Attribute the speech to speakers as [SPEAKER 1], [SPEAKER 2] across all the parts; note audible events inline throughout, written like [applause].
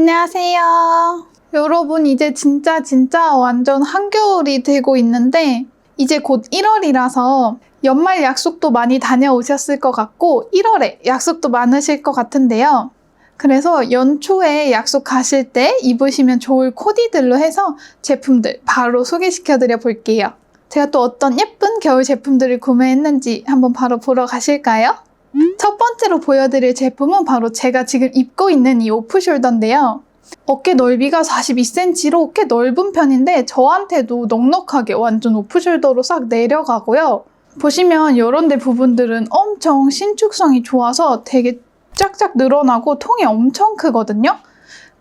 [SPEAKER 1] 안녕하세요. 여러분, 이제 진짜 진짜 완전 한겨울이 되고 있는데, 이제 곧 1월이라서 연말 약속도 많이 다녀오셨을 것 같고, 1월에 약속도 많으실 것 같은데요. 그래서 연초에 약속 가실 때 입으시면 좋을 코디들로 해서 제품들 바로 소개시켜 드려 볼게요. 제가 또 어떤 예쁜 겨울 제품들을 구매했는지 한번 바로 보러 가실까요? 첫 번째로 보여드릴 제품은 바로 제가 지금 입고 있는 이 오프숄더인데요. 어깨 넓이가 42cm로 꽤 넓은 편인데 저한테도 넉넉하게 완전 오프숄더로 싹 내려가고요. 보시면 이런 데 부분들은 엄청 신축성이 좋아서 되게 쫙쫙 늘어나고 통이 엄청 크거든요.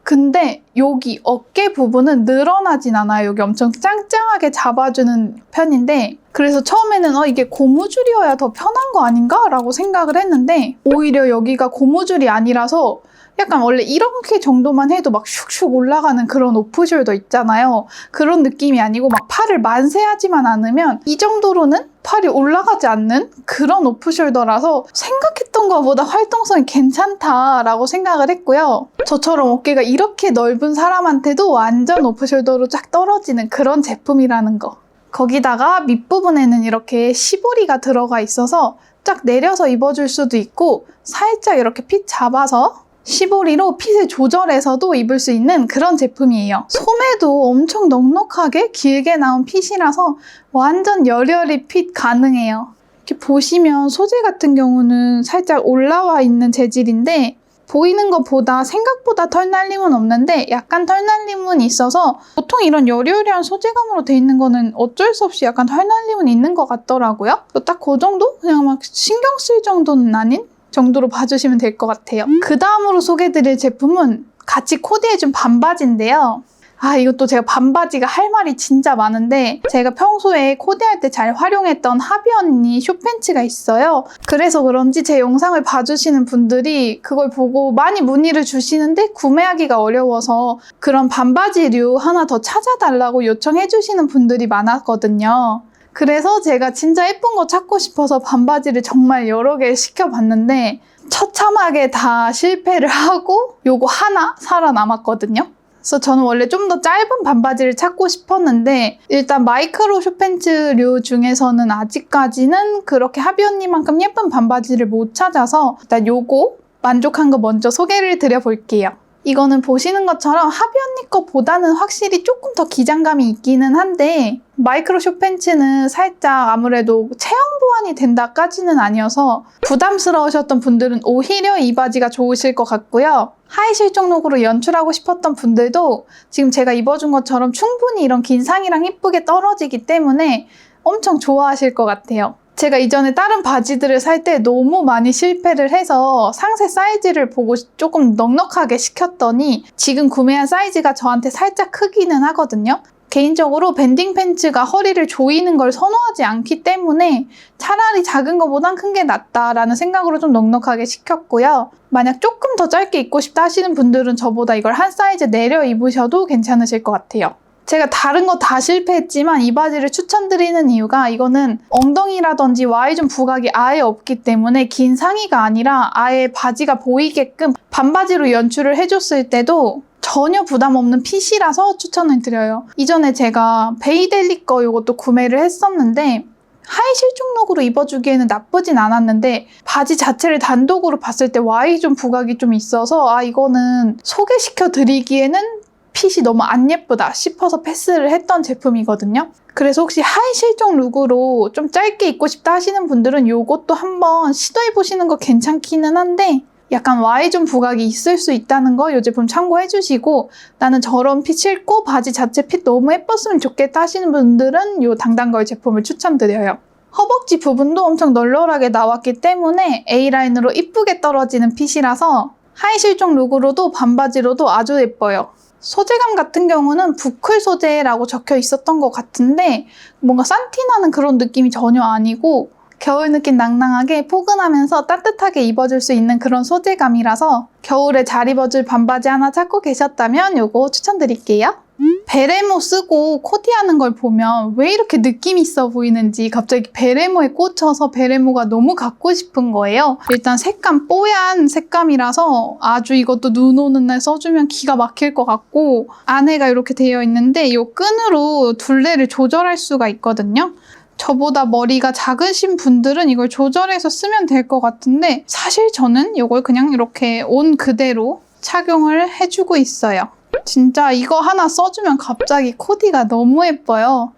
[SPEAKER 1] 근데 여기 어깨 부분은 늘어나진 않아요. 여기 엄청 짱짱하게 잡아주는 편인데 그래서 처음에는 어 이게 고무줄이어야 더 편한 거 아닌가? 라고 생각을 했는데 오히려 여기가 고무줄이 아니라서 약간 원래 이렇게 정도만 해도 막 슉슉 올라가는 그런 오프숄더 있잖아요. 그런 느낌이 아니고 막 팔을 만세하지만 않으면 이 정도로는 팔이 올라가지 않는 그런 오프숄더라서 생각했던 것보다 활동성이 괜찮다라고 생각을 했고요. 저처럼 어깨가 이렇게 넓은 사람한테도 완전 오프숄더로 쫙 떨어지는 그런 제품이라는 거. 거기다가 밑부분에는 이렇게 시보리가 들어가 있어서 쫙 내려서 입어줄 수도 있고 살짝 이렇게 핏 잡아서 시보리로 핏을 조절해서도 입을 수 있는 그런 제품이에요. 소매도 엄청 넉넉하게 길게 나온 핏이라서 완전 여려리 핏 가능해요. 이렇게 보시면 소재 같은 경우는 살짝 올라와 있는 재질인데 보이는 것보다 생각보다 털 날림은 없는데 약간 털 날림은 있어서 보통 이런 여리여리한 소재감으로 돼 있는 거는 어쩔 수 없이 약간 털 날림은 있는 것 같더라고요. 딱 그 정도? 그냥 막 신경 쓸 정도는 아닌 정도로 [laughs] 봐주시면 될 것 같아요. 그 다음으로 소개드릴 제품은 같이 코디해준 반바지인데요. 아, 이것도 제가 반바지가 할 말이 진짜 많은데 제가 평소에 코디할 때 잘 활용했던 하비 언니 쇼팬츠가 있어요. 그래서 그런지 제 영상을 봐주시는 분들이 그걸 보고 많이 문의를 주시는데 구매하기가 어려워서 그런 반바지류 하나 더 찾아달라고 요청해 주시는 분들이 많았거든요. 그래서 제가 진짜 예쁜 거 찾고 싶어서 반바지를 정말 여러 개 시켜봤는데 처참하게 다 실패를 하고 요거 하나 살아남았거든요. 그래서 저는 원래 좀 더 짧은 반바지를 찾고 싶었는데 일단 마이크로 쇼팬츠류 중에서는 아직까지는 그렇게 하비 언니만큼 예쁜 반바지를 못 찾아서 일단 요거 만족한 거 먼저 소개를 드려볼게요. 이거는 보시는 것처럼 하비 언니 거보다는 확실히 조금 더 기장감이 있기는 한데 마이크로 쇼팬츠는 살짝 아무래도 체형 보완이 된다까지는 아니어서 부담스러우셨던 분들은 오히려 이 바지가 좋으실 것 같고요. 하이 실종 룩으로 연출하고 싶었던 분들도 지금 제가 입어준 것처럼 충분히 이런 긴 상이랑 이쁘게 떨어지기 때문에 엄청 좋아하실 것 같아요. 제가 이전에 다른 바지들을 살 때 너무 많이 실패를 해서 상세 사이즈를 보고 조금 넉넉하게 시켰더니 지금 구매한 사이즈가 저한테 살짝 크기는 하거든요. 개인적으로 밴딩 팬츠가 허리를 조이는 걸 선호하지 않기 때문에 차라리 작은 것보단 큰 게 낫다라는 생각으로 좀 넉넉하게 시켰고요. 만약 조금 더 짧게 입고 싶다 하시는 분들은 저보다 이걸 한 사이즈 내려 입으셔도 괜찮으실 것 같아요. 제가 다른 거 다 실패했지만 이 바지를 추천드리는 이유가 이거는 엉덩이라든지 Y존 부각이 아예 없기 때문에 긴 상의가 아니라 아예 바지가 보이게끔 반바지로 연출을 해줬을 때도 전혀 부담 없는 핏이라서 추천을 드려요. 이전에 제가 베이델리 거 이것도 구매를 했었는데 하이 실종룩으로 입어주기에는 나쁘진 않았는데 바지 자체를 단독으로 봤을 때 Y존 부각이 좀 있어서 아 이거는 소개시켜 드리기에는 핏이 너무 안 예쁘다 싶어서 패스를 했던 제품이거든요. 그래서 혹시 하이 실종 룩으로 좀 짧게 입고 싶다 하시는 분들은 이것도 한번 시도해보시는 거 괜찮기는 한데 약간 Y존 부각이 있을 수 있다는 거 이 제품 참고해 주시고 나는 저런 핏 싫고 바지 자체 핏 너무 예뻤으면 좋겠다 하시는 분들은 이 당당걸 제품을 추천드려요. 허벅지 부분도 엄청 널널하게 나왔기 때문에 A라인으로 이쁘게 떨어지는 핏이라서 하이 실종 룩으로도 반바지로도 아주 예뻐요. 소재감 같은 경우는 부클 소재라고 적혀 있었던 것 같은데 뭔가 산티나는 그런 느낌이 전혀 아니고 겨울 느낌 낭낭하게 포근하면서 따뜻하게 입어줄 수 있는 그런 소재감이라서 겨울에 잘 입어줄 반바지 하나 찾고 계셨다면 이거 추천드릴게요. 베레모 쓰고 코디하는 걸 보면 왜 이렇게 느낌 있어 보이는지 갑자기 베레모에 꽂혀서 베레모가 너무 갖고 싶은 거예요. 일단 색감 뽀얀 색감이라서 아주 이것도 눈 오는 날 써주면 기가 막힐 것 같고 안에가 이렇게 되어 있는데 이 끈으로 둘레를 조절할 수가 있거든요. 저보다 머리가 작으신 분들은 이걸 조절해서 쓰면 될 것 같은데 사실 저는 이걸 그냥 이렇게 온 그대로 착용을 해주고 있어요. 진짜 이거 하나 써주면 갑자기 코디가 너무 예뻐요.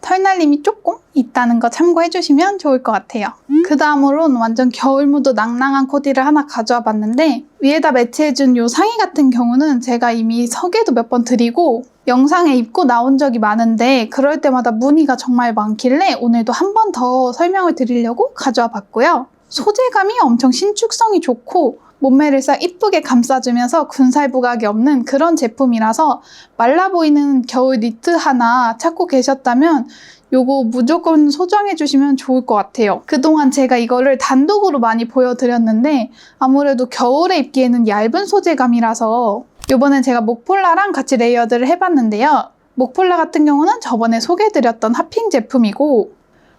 [SPEAKER 1] 털날림이 조금 있다는 거 참고해주시면 좋을 것 같아요. 그 다음으로는 완전 겨울 무드 낭낭한 코디를 하나 가져와 봤는데 위에다 매치해준 이 상의 같은 경우는 제가 이미 소개도 몇 번 드리고 영상에 입고 나온 적이 많은데 그럴 때마다 문의가 정말 많길래 오늘도 한 번 더 설명을 드리려고 가져와 봤고요. 소재감이 엄청 신축성이 좋고 몸매를 싹 이쁘게 감싸주면서 군살 부각이 없는 그런 제품이라서 말라 보이는 겨울 니트 하나 찾고 계셨다면 요거 무조건 소장해 주시면 좋을 것 같아요. 그동안 제가 이거를 단독으로 많이 보여드렸는데 아무래도 겨울에 입기에는 얇은 소재감이라서 요번엔 제가 목폴라랑 같이 레이어드를 해봤는데요. 목폴라 같은 경우는 저번에 소개해드렸던 핫핑 제품이고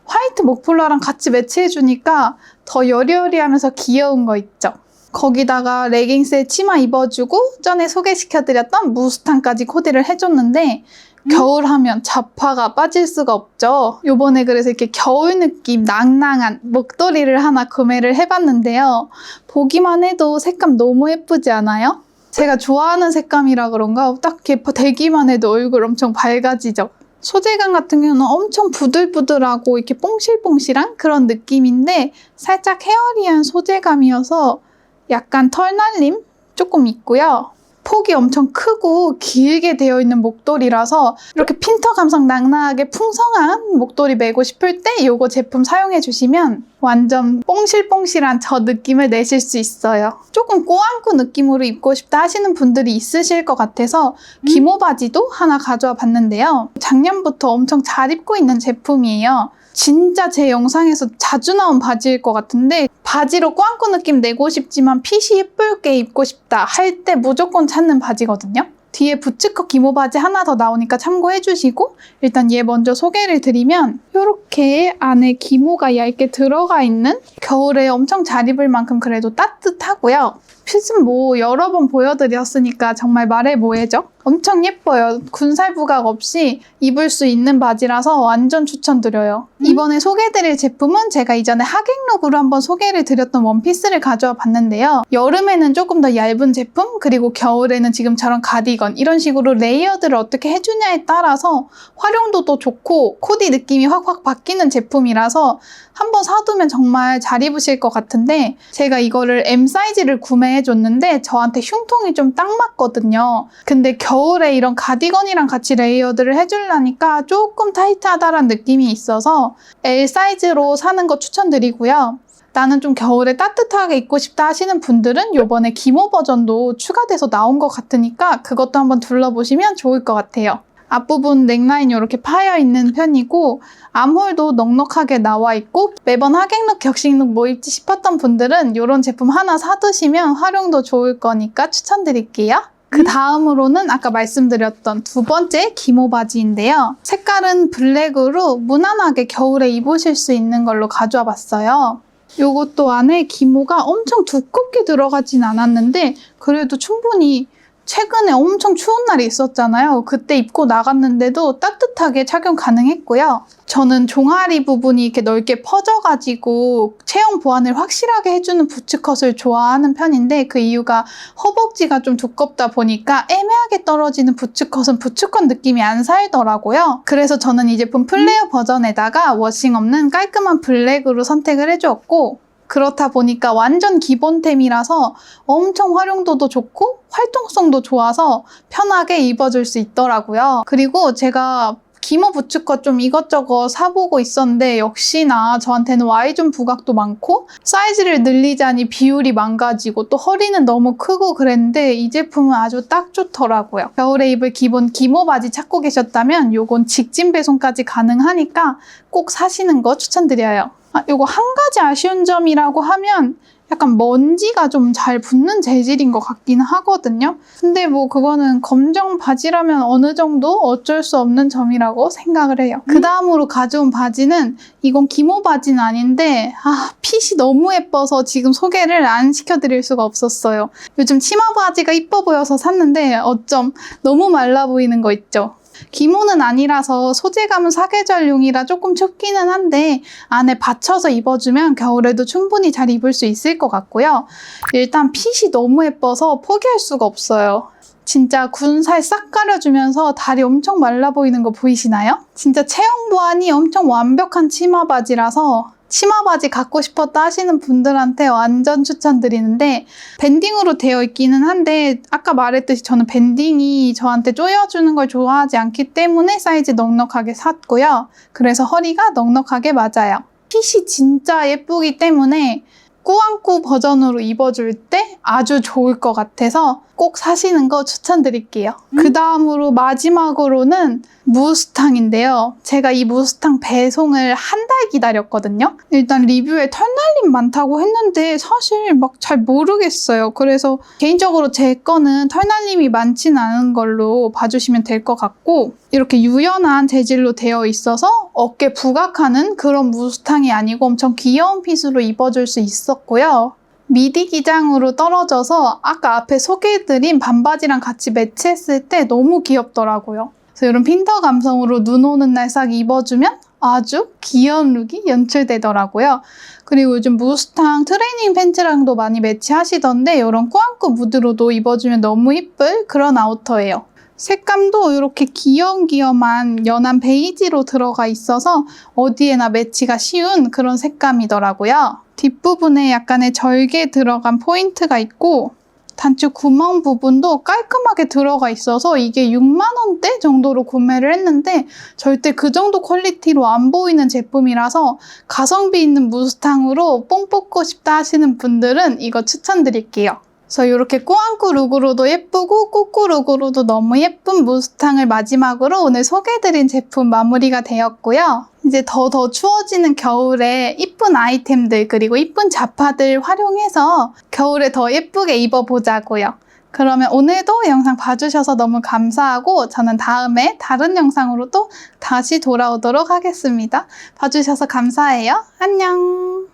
[SPEAKER 1] 화이트 목폴라랑 같이 매치해주니까 더 여리여리하면서 귀여운 거 있죠. 거기다가 레깅스에 치마 입어주고 전에 소개시켜드렸던 무스탕까지 코디를 해줬는데 겨울 하면 자파가 빠질 수가 없죠. 요번에 그래서 이렇게 겨울 느낌 낭낭한 목도리를 하나 구매를 해봤는데요. 보기만 해도 색감 너무 예쁘지 않아요? 제가 좋아하는 색감이라 그런가 딱 이렇게 대기만 해도 얼굴 엄청 밝아지죠. 소재감 같은 경우는 엄청 부들부들하고 이렇게 뽕실뽕실한 그런 느낌인데 살짝 헤어리한 소재감이어서 약간 털날림 조금 있고요. 폭이 엄청 크고 길게 되어 있는 목도리라서 이렇게 핀터 감성 낭낭하게 풍성한 목도리 매고 싶을 때 이거 제품 사용해 주시면 완전 뽕실뽕실한 저 느낌을 내실 수 있어요. 조금 꼬안꾸 느낌으로 입고 싶다 하시는 분들이 있으실 것 같아서 기모 바지도 하나 가져와 봤는데요. 작년부터 엄청 잘 입고 있는 제품이에요. 진짜 제 영상에서 자주 나온 바지일 것 같은데 바지로 꽝꾸 느낌 내고 싶지만 핏이 예쁘게 입고 싶다 할 때 무조건 찾는 바지거든요. 뒤에 부츠컷 기모 바지 하나 더 나오니까 참고해 주시고 일단 얘 먼저 소개를 드리면 이렇게 안에 기모가 얇게 들어가 있는 겨울에 엄청 잘 입을 만큼 그래도 따뜻하고요. 핏은 뭐 여러 번 보여드렸으니까 정말 말해 뭐해죠? 엄청 예뻐요. 군살 부각 없이 입을 수 있는 바지라서 완전 추천드려요. 이번에 소개해드릴 제품은 제가 이전에 하객룩으로 한번 소개를 드렸던 원피스를 가져와 봤는데요. 여름에는 조금 더 얇은 제품, 그리고 겨울에는 지금처럼 가디건 이런 식으로 레이어드를 어떻게 해주냐에 따라서 활용도도 좋고 코디 느낌이 확확 바뀌는 제품이라서 한번 사두면 정말 잘 입으실 것 같은데 제가 이거를 M 사이즈를 구매 해줬는데 저한테 흉통이 좀 딱 맞거든요. 근데 겨울에 이런 가디건이랑 같이 레이어드를 해주려니까 조금 타이트하다는 느낌이 있어서 L 사이즈로 사는 거 추천드리고요. 나는 좀 겨울에 따뜻하게 입고 싶다 하시는 분들은 요번에 기모 버전도 추가돼서 나온 것 같으니까 그것도 한번 둘러보시면 좋을 것 같아요. 앞부분 넥라인 이렇게 파여 있는 편이고 암홀도 넉넉하게 나와 있고 매번 하객룩 격식룩 뭐 입지 싶었던 분들은 이런 제품 하나 사두시면 활용도 좋을 거니까 추천드릴게요. 그 다음으로는 아까 말씀드렸던 두 번째 기모 바지인데요. 색깔은 블랙으로 무난하게 겨울에 입으실 수 있는 걸로 가져와 봤어요. 요것도 안에 기모가 엄청 두껍게 들어가진 않았는데 그래도 충분히 최근에 엄청 추운 날이 있었잖아요. 그때 입고 나갔는데도 따뜻하게 착용 가능했고요. 저는 종아리 부분이 이렇게 넓게 퍼져가지고 체형 보완을 확실하게 해주는 부츠컷을 좋아하는 편인데 그 이유가 허벅지가 좀 두껍다 보니까 애매하게 떨어지는 부츠컷은 부츠컷 느낌이 안 살더라고요. 그래서 저는 이 제품 플레어 버전에다가 워싱 없는 깔끔한 블랙으로 선택을 해주었고 그렇다 보니까 완전 기본템이라서 엄청 활용도도 좋고 활동성도 좋아서 편하게 입어줄 수 있더라고요. 그리고 제가 기모 부츠컷 좀 이것저것 사보고 있었는데 역시나 저한테는 Y존 부각도 많고 사이즈를 늘리자니 비율이 망가지고 또 허리는 너무 크고 그랬는데 이 제품은 아주 딱 좋더라고요. 겨울에 입을 기본 기모 바지 찾고 계셨다면 요건 직진 배송까지 가능하니까 꼭 사시는 거 추천드려요. 아, 요거 한 가지 아쉬운 점이라고 하면 약간 먼지가 좀 잘 붙는 재질인 것 같긴 하거든요. 근데 뭐 그거는 검정 바지라면 어느 정도 어쩔 수 없는 점이라고 생각을 해요. 그 다음으로 가져온 바지는 이건 기모 바지는 아닌데 아 핏이 너무 예뻐서 지금 소개를 안 시켜드릴 수가 없었어요. 요즘 치마 바지가 이뻐 보여서 샀는데 어쩜 너무 말라 보이는 거 있죠. 기모는 아니라서 소재감은 사계절용이라 조금 춥기는 한데 안에 받쳐서 입어주면 겨울에도 충분히 잘 입을 수 있을 것 같고요. 일단 핏이 너무 예뻐서 포기할 수가 없어요. 진짜 군살 싹 가려주면서 다리 엄청 말라 보이는 거 보이시나요? 진짜 체형 보완이 엄청 완벽한 치마 바지라서 치마 바지 갖고 싶었다 하시는 분들한테 완전 추천드리는데 밴딩으로 되어 있기는 한데 아까 말했듯이 저는 밴딩이 저한테 조여주는 걸 좋아하지 않기 때문에 사이즈 넉넉하게 샀고요. 그래서 허리가 넉넉하게 맞아요. 핏이 진짜 예쁘기 때문에 꾸안꾸 버전으로 입어줄 때 아주 좋을 것 같아서 꼭 사시는 거 추천드릴게요. 그 다음으로 마지막으로는 무스탕인데요. 제가 이 무스탕 배송을 한 달 기다렸거든요. 일단 리뷰에 털날림 많다고 했는데 사실 막 잘 모르겠어요. 그래서 개인적으로 제 거는 털날림이 많진 않은 걸로 봐주시면 될 것 같고 이렇게 유연한 재질로 되어 있어서 어깨 부각하는 그런 무스탕이 아니고 엄청 귀여운 핏으로 입어줄 수 있었고요. 미디 기장으로 떨어져서 아까 앞에 소개해드린 반바지랑 같이 매치했을 때 너무 귀엽더라고요. 그래서 이런 핀터 감성으로 눈 오는 날 싹 입어주면 아주 귀여운 룩이 연출되더라고요. 그리고 요즘 무스탕 트레이닝 팬츠랑도 많이 매치하시던데 이런 꾸안꾸 무드로도 입어주면 너무 이쁠 그런 아우터예요. 색감도 이렇게 귀염귀염한 연한 베이지로 들어가 있어서 어디에나 매치가 쉬운 그런 색감이더라고요. 뒷부분에 약간의 절개 들어간 포인트가 있고 단추 구멍 부분도 깔끔하게 들어가 있어서 이게 6만원대 정도로 구매를 했는데 절대 그 정도 퀄리티로 안 보이는 제품이라서 가성비 있는 무스탕으로 뽕 뽑고 싶다 하시는 분들은 이거 추천드릴게요. 그래서 이렇게 꾸안꾸 룩으로도 예쁘고 꾸꾸 룩으로도 너무 예쁜 무스탕을 마지막으로 오늘 소개해드린 제품 마무리가 되었고요. 이제 더더 추워지는 겨울에 이쁜 아이템들 그리고 이쁜 자파들 활용해서 겨울에 더 예쁘게 입어보자고요. 그러면 오늘도 영상 봐주셔서 너무 감사하고 저는 다음에 다른 영상으로 또 다시 돌아오도록 하겠습니다. 봐주셔서 감사해요. 안녕!